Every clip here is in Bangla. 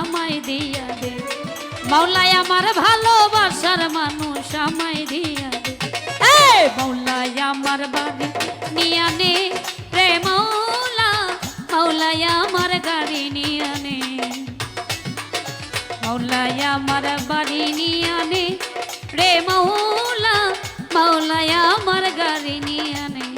আমায় দিয়া দে। মাওলাই আমার ভালোবাসার মানুষ আমায় দিয়া দে। এই মাওলাই আমার বাড়ি নিয়া নে রে মাওলা, মাওলাই আমার গাড়ি নিয়া নে। মাওলাই আমার বাড়ি নিয়া নে রে মাওলা, মাওলাই আমার গাড়ি নিয়া নে।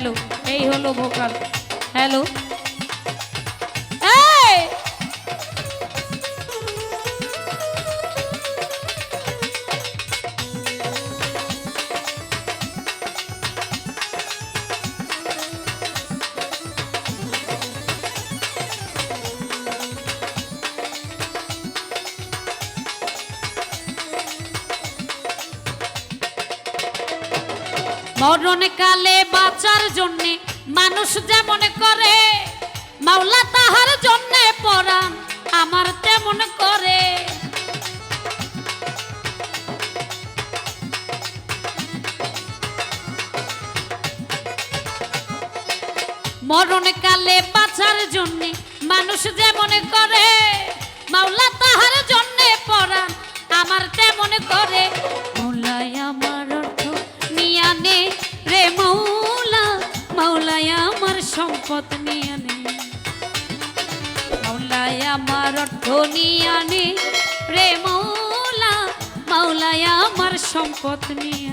হ্যালো এই হলো ভোকাল। হ্যালো। মরণ কালে বাঁচার জন্যে মানুষ যেমন করে, মাওলা তাহার জন্যে পরাণ আমার তেমন করে। মরণ কালে বাঁচার জন্যে মানুষ যেমন করে, মাওলা তাহার জন্যে পরাণ আমার তেমন করে। সম্পদ নিয়ে নে। মাওলায় আমার অর্থ নিয়া নে। প্রেমলা মাওলায় আমার সম্পদ নিয়ে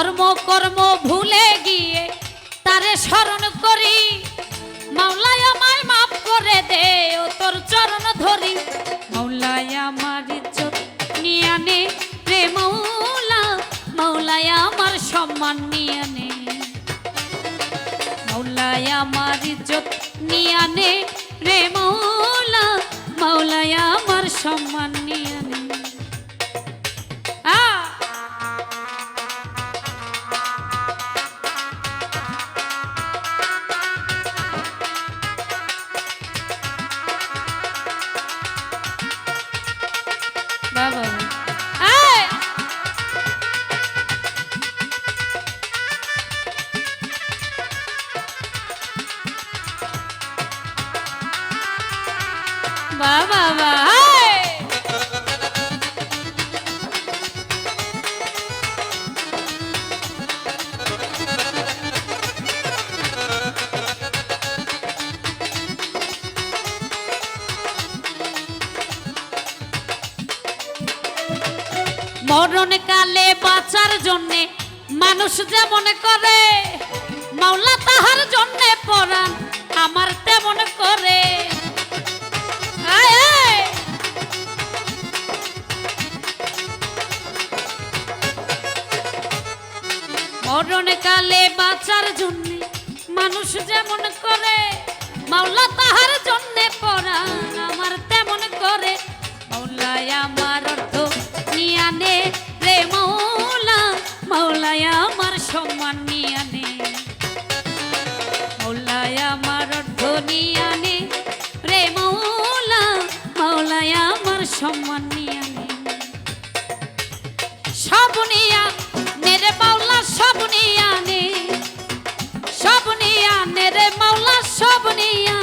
ধর্ম কর্ম ভুলে গিয়ে তারে স্মরণ করি। মাওলায় আমায় মাফ করে দে ও তোর চরণ ধরি। মাওলায় আমার ইজ্জত নিয়ে নে রে মৌলা মৌলায় আমার সম্মান নিয়ে নে মৌলায় আমার ইজ্জত নিয়ে নে রে মৌলা মৌলায় আমার সম্মান নিয়ে বাবা বাবা! মরণ কালে বাঁচার জন্যে মানুষ যেমন করে, মাওলা তাহার জন্যে পরাণ, আমার তেমন করে মরণ কালে বাঁচার জন্যে মানুষ যেমন করে, মাওলা তাহার জন্যে পরাণ আমার তেমন করে। মৌলায় আমার অর্থ নিয়া নে রে মৌলা মৌলায় আমার সম্মান নিয়া নে মৌলায় আমার অর্থ নিয়া নে রে মৌলা মৌলায় আমার সম্মান নিয়া নে সব নিয়া মাওলা সব নিয়ে আনে সব নিয়ে আনে রে মাওলা সব নিয়া